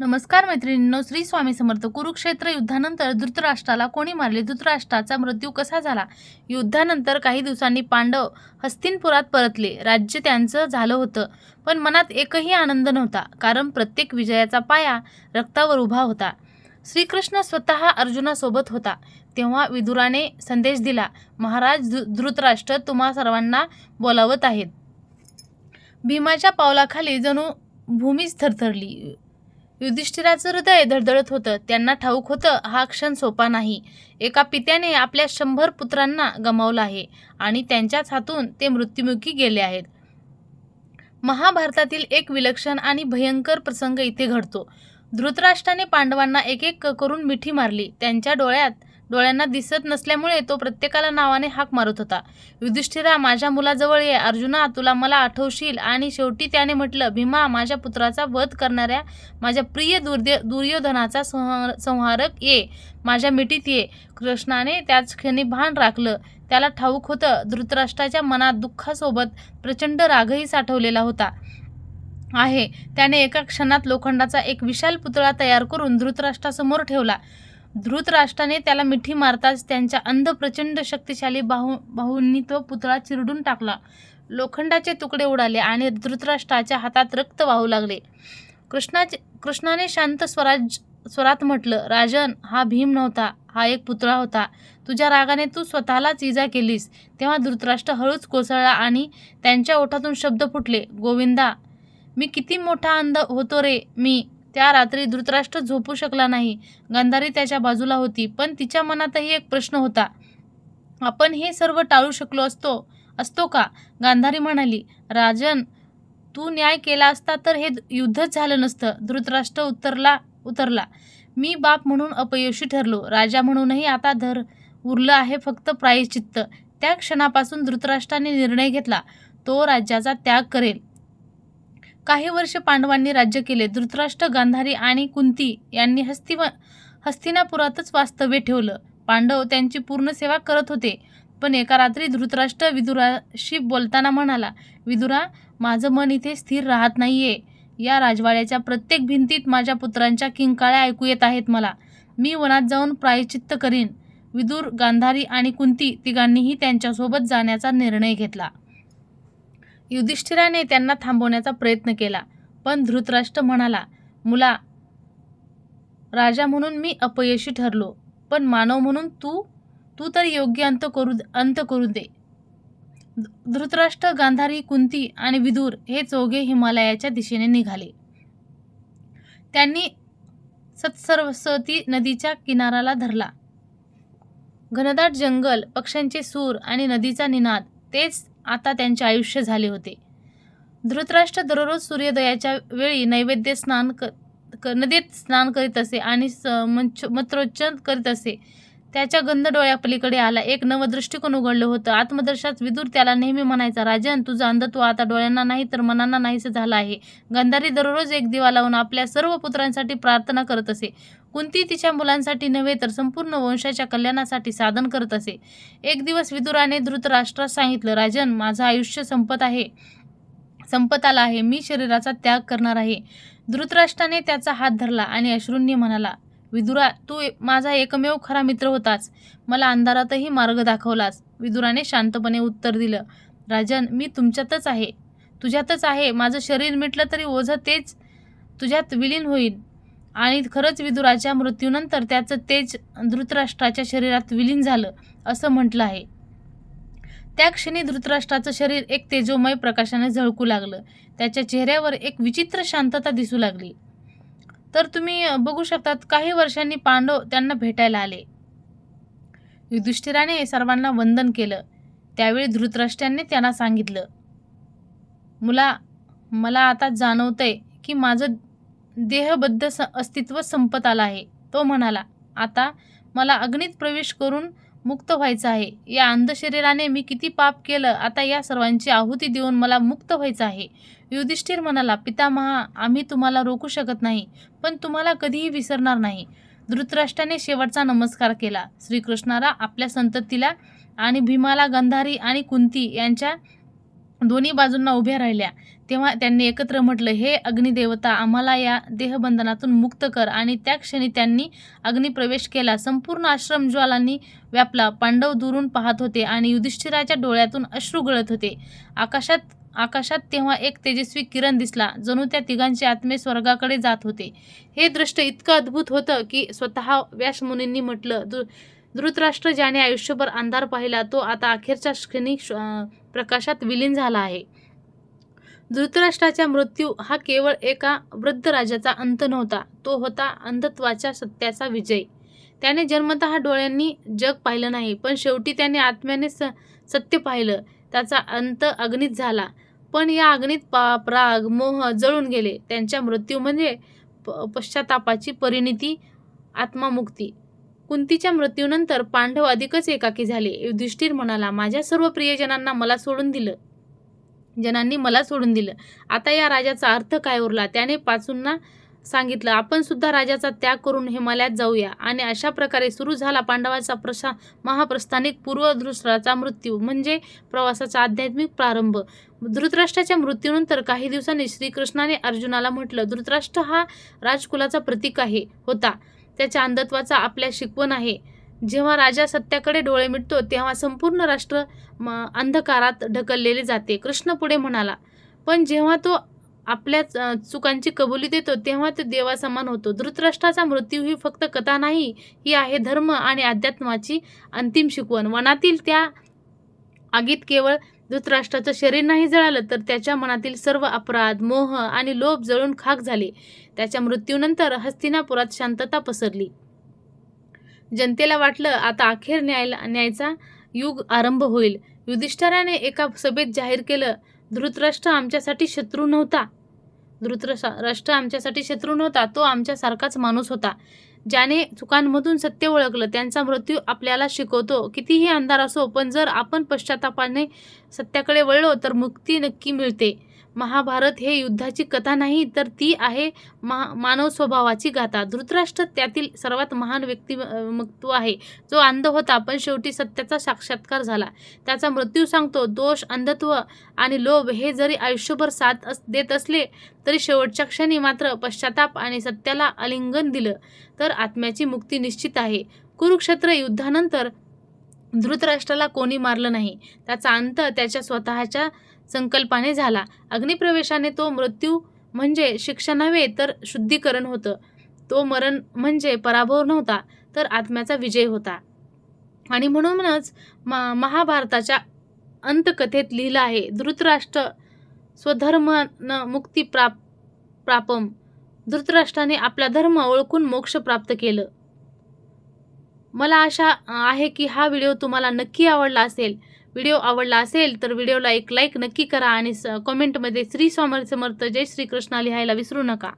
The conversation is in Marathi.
नमस्कार मैत्रिणींनो श्री स्वामी समर्थ. कुरुक्षेत्र युद्धानंतर धृतराष्ट्राला कोणी मारले? धृतराष्ट्राचा मृत्यू कसा झाला? युद्धानंतर काही दिवसांनी पांडव हस्तिनपुरात परतले. राज्य त्यांचं झालं होतं पण मनात एकही आनंद नव्हता कारण प्रत्येक विजयाचा पाया रक्तावर उभा होता. श्रीकृष्ण स्वतः अर्जुनासोबत होता. तेव्हा विदुराने संदेश दिला महाराज धृतराष्ट्र तुम्हा सर्वांना बोलावत आहेत. भीमाच्या पावलाखाली जणू भूमीच थरथरली. युधिष्ठिराचं हृदय धडधडत होतं. त्यांना ठाऊक होतं हा क्षण सोपा नाही. एका पित्याने आपल्या शंभर पुत्रांना गमावलं आहे आणि त्यांच्याच हातून ते मृत्युमुखी गेले आहेत. महाभारतातील एक विलक्षण आणि भयंकर प्रसंग इथे घडतो. धृतराष्ट्राने पांडवांना एक एक करून मिठी मारली. त्यांच्या डोळ्यात डोळ्यांना दिसत नसल्यामुळे तो प्रत्येकाला नावाने हाक मारत होता. युधिष्ठिरा माझ्या मुलाजवळ ये. अर्जुना तुला मला आठवशील. आणि शेवटी त्याने म्हटलं भीमा माझ्या पुत्राचा वध करणाऱ्या माझ्या प्रिय दुर्दे दुर्योधनाचा संहार संहारक ये. माझ्या मिठीत ये. कृष्णाने त्याच क्षणी भान राखलं. त्याला ठाऊक होतं धृतराष्ट्राच्या मनात दुःखासोबत प्रचंड रागही साठवलेला होता. आहे. त्याने एका क्षणात लोखंडाचा एक विशाल पुतळा तयार करून धृतराष्ट्रासमोर ठेवला. धृतराष्ट्राने त्याला मिठी मारताच त्यांच्या अंध प्रचंड शक्तिशाली बाहू बाहूंनी तो पुतळा चिरडून टाकला. लोखंडाचे तुकडे उडाले आणि धृतराष्ट्राच्या हातात रक्त वाहू लागले. कृष्णाचे कृष्णाने शांत स्वराज स्वरात म्हटलं राजन हा भीम नव्हता हा एक पुतळा होता. तुझ्या रागाने तू स्वतःलाच इजा केलीस. तेव्हा धृतराष्ट्र हळूच कोसळला आणि त्यांच्या ओठातून शब्द फुटले गोविंदा मी किती मोठा अंध होतो रे मी त्या रात्री धृतराष्ट्र झोपू शकला नाही. गांधारी त्याच्या बाजूला होती पण तिच्या मनातही एक प्रश्न होता. आपण हे सर्व टाळू शकलो असतो असतो का? गांधारी म्हणाली राजन तू न्याय केला असता तर हे युद्धच झालं नसतं. धृतराष्ट्र उत्तरला उतरला. मी बाप म्हणून अपयशी ठरलो. राजा म्हणूनही आता धर उरलं आहे फक्त प्रायश्चित्त. त्या क्षणापासून धृतराष्ट्राने निर्णय घेतला. तो राज्याचा त्याग करेल. काही वर्ष पांडवांनी राज्य केले. धृतराष्ट्र गांधारी आणि कुंती यांनी हस्तिव हस्तिनापुरातच वास्तव्य ठेवलं. पांडव त्यांची पूर्ण सेवा करत होते. पण एका रात्री धृतराष्ट्र विदुराशी बोलताना म्हणाला विदुरा माझं मन इथे स्थिर राहत नाहीये. या राजवाड्याच्या प्रत्येक भिंतीत माझ्या पुत्रांच्या किंकाळ्या ऐकू येत आहेत मला. मी वनात जाऊन प्रायचित्त करीन. विदुर गांधारी आणि कुंती तिघांनीही त्यांच्यासोबत जाण्याचा निर्णय घेतला. युधिष्ठिराने त्यांना थांबवण्याचा प्रयत्न केला. पण धृतराष्ट्र म्हणाला मुला राजा म्हणून मी अपयशी ठरलो पण मानव म्हणून तू तू तर योग्य अंत करू अंत करू दे. धृतराष्ट्र गांधारी कुंती आणि विदूर हे चौघे हिमालयाच्या दिशेने निघाले. त्यांनी सत्सरस्वती नदीच्या किनाराला धरला. घनदाट जंगल पक्ष्यांचे सूर आणि नदीचा निनाद तेच आता त्यांचे आयुष्य झाले होते. धृतराष्ट्र दररोज सूर्योदयाच्या वेळी नैवेद्य स्नान क क- नदीत स्नान करीत असे आणि स मंच मंत्रोच्चन करीत असे. त्याच्या गंध डोळ्यापलीकडे आला. एक नवं दृष्टिकोन उघडलं होतं. आत्मदर्शात विदूर त्याला नेहमी म्हणायचा राजन तुझं अंधत्व आता डोळ्यांना नाही तर मनांना नाहीसं झालं आहे. गंधारी दररोज एक दिवा लावून आपल्या सर्व पुत्रांसाठी प्रार्थना करत असे. कुंती तिच्या मुलांसाठी नव्हे तर संपूर्ण वंशाच्या कल्याणासाठी साधन करत असे. एक दिवस विदुराने धृतराष्ट्रास सांगितलं राजन माझं आयुष्य संपत आहे. संपत आला आहे. मी शरीराचा त्याग करणार आहे. धृतराष्ट्राने त्याचा हात धरला आणि अश्रूंनी म्हणाला विदुरा तू माझा एकमेव खरा मित्र होतास. मला अंधारातही मार्ग दाखवलास. विदुराने शांतपणे उत्तर दिलं. राजन मी तुमच्यातच आहे. तुझ्यातच आहे. माझं शरीर मिटलं तरी ओझं तेच तुझ्यात विलीन होईल. आणि खरंच विदुराच्या मृत्यूनंतर त्याचं तेज धृतराष्ट्राच्या शरीरात विलीन झालं असं म्हटलं आहे. त्या क्षणी धृतराष्ट्राचं शरीर एक तेजोमय प्रकाशाने झळकू लागलं. त्याच्या चेहऱ्यावर एक विचित्र शांतता दिसू लागली. तर तुम्ही बघू शकतात काही वर्षांनी पांडव त्यांना भेटायला आले. युधिष्ठिराने सर्वांना वंदन केलं. त्यावेळी धृतराष्ट्राने त्यांना सांगितलं मुला मला आता जाणवतंय की माझं देहबद्ध स अस्तित्व संपत आलं आहे. तो म्हणाला आता मला अग्नीत प्रवेश करून मुक्त व्हायचं आहे. या अंधशरीराने मी किती पाप केलं आता या सर्वांची आहुती देऊन मला मुक्त व्हायचं आहे. युधिष्ठिर म्हणाला पितामहा आम्ही तुम्हाला रोखू शकत नाही पण तुम्हाला कधीही विसरणार नाही. धृतराष्ट्राने शेवटचा नमस्कार केला. श्रीकृष्णाला आपल्या संततीला आणि भीमाला गंधारी आणि कुंती यांच्या दोन्ही बाजूंना उभ्या राहिल्या. तेव्हा त्यांनी एकत्र म्हटलं हे अग्निदेवता आम्हाला या देहबंधनातून मुक्त कर. आणि त्या क्षणी त्यांनी अग्निप्रवेश केला. संपूर्ण आश्रम ज्वालांनी व्यापला. पांडव दुरून पाहत होते आणि युधिष्ठिराच्या डोळ्यातून अश्रू गळत होते. आकाशात आकाशात तेव्हा एक तेजस्वी किरण दिसला जणू त्या तिघांचे आत्मे स्वर्गाकडे जात होते. हे दृष्ट इतकं अद्भुत होतं की स्वतः व्यासमुनींनी म्हटलं दु धृतराष्ट्र ज्याने आयुष्यभर अंधार पाहिला तो आता अखेरच्या क्षणी श- प्रकाशात विलीन झाला आहे. धृतराष्ट्राचा मृत्यू हा केवळ एका वृद्ध राजाचा अंत नव्हता तो होता अंधत्वाच्या सत्याचा विजय. त्याने जन्मतः डोळ्यांनी जग पाहिलं नाही पण शेवटी त्याने आत्म्याने स सत्य पाहिलं त्याचा अंत अग्नीत झाला. पण या अग्नीत पा प्राग मोह जळून गेले. त्यांच्या मृत्यू म्हणजे प पश्चातापाची परिणिती आत्मामुक्ती. कुंतीच्या मृत्यूनंतर पांडव अधिकच एकाकी झाले. युधिष्ठिर म्हणाला माझ्या सर्व प्रियजनांना मला सोडून दिलं. जनांनी मला सोडून दिलं. आता या राजाचा अर्थ काय उरला त्याने पाचूंना सांगितलं आपण सुद्धा राजाचा त्याग करून हिमालयात जाऊया. आणि अशा प्रकारे सुरू झाला पांडवाचा प्रशा महाप्रस्थानिक पूर्वधृष्टाचा मृत्यू म्हणजे प्रवासाचा आध्यात्मिक प्रारंभ. धृतराष्ट्राच्या मृत्यूनंतर काही दिवसांनी श्रीकृष्णाने अर्जुनाला म्हटलं धृतराष्ट्र हा राजकुलाचा प्रतीक आहे होता. त्याच्या अंधत्वाचा आपल्या शिकवण आहे. जेव्हा राजा सत्याकडे डोळे मिटतो तेव्हा संपूर्ण राष्ट्र म, अंधकारात ढकललेले जाते. कृष्ण पुढे म्हणाला पण जेव्हा तो आपल्या चुकांची कबुली देतो तेव्हा तो देवासमान होतो. धृतराष्ट्राचा मृत्यू ही फक्त कथा नाही ही आहे धर्म आणि अध्यात्माची अंतिम शिकवण. वनातील त्या आगीत केवळ धृतराष्ट्राचं शरीर नाही जळालं तर त्याच्या मनातील सर्व अपराध मोह आणि लोभ जळून खाक झाले. त्याच्या मृत्यूनंतर हस्तिनापुरात शांतता पसरली. जनतेला वाटलं आता अखेर न्यायला न्यायचा युग आरंभ होईल. युधिष्ठराने एका सभेत जाहीर केलं धृतराष्ट्र आमच्यासाठी शत्रू नव्हता. धृतराष्ट्र राष्ट्र आमच्यासाठी शत्रू नव्हता तो आमच्यासारखाच माणूस होता. ज्याने चुकांमधून सत्य ओळखलं त्यांचा मृत्यू आपल्याला शिकवतो. कितीही अंधार असो पण जर आपण पश्चातापाने सत्याकडे वळलो तर मुक्ती नक्की मिळते. महाभारत हे युद्धाची कथा नाही तर ती आहे महा मानव स्वभावाची गाथा. धृतराष्ट्र त्यातील सर्वात महान व्यक्तिमत्व आहे. जो अंध होता पण शेवटी सत्याचा साक्षात्कार झाला. त्याचा मृत्यू सांगतो. दोष अंधत्व आणि लोभ हे जरी आयुष्यभर साथ अस देत असले तरी शेवटच्या क्षणी मात्र पश्चाताप आणि सत्याला आलिंगन दिलं तर आत्म्याची मुक्ती निश्चित आहे. कुरुक्षेत्र युद्धानंतर धृतराष्ट्राला कोणी मारलं नाही. त्याचा अंत त्याच्या स्वतःच्या संकल्पाने झाला. अग्निप्रवेशाने तो मृत्यू म्हणजे शिक्षा नव्हे तर शुद्धीकरण होतं. तो मरण म्हणजे पराभव नव्हता तर आत्म्याचा विजय होता. आणि म्हणूनच मा महाभारताच्या अंतकथेत लिहिलं आहे धृतराष्ट्र स्वधर्म न मुक्ती प्राप प्रापम. धृतराष्ट्राने आपला धर्म ओळखून मोक्ष प्राप्त केलं. मला आशा आहे की हा व्हिडिओ तुम्हाला नक्की आवडला असेल. व्हिडिओ आवडला असेल तर व्हिडिओला एक लाईक नक्की करा आणि स कमेंटमध्ये श्री स्वामी समर्थ जय श्रीकृष्ण लिहायला विसरू नका.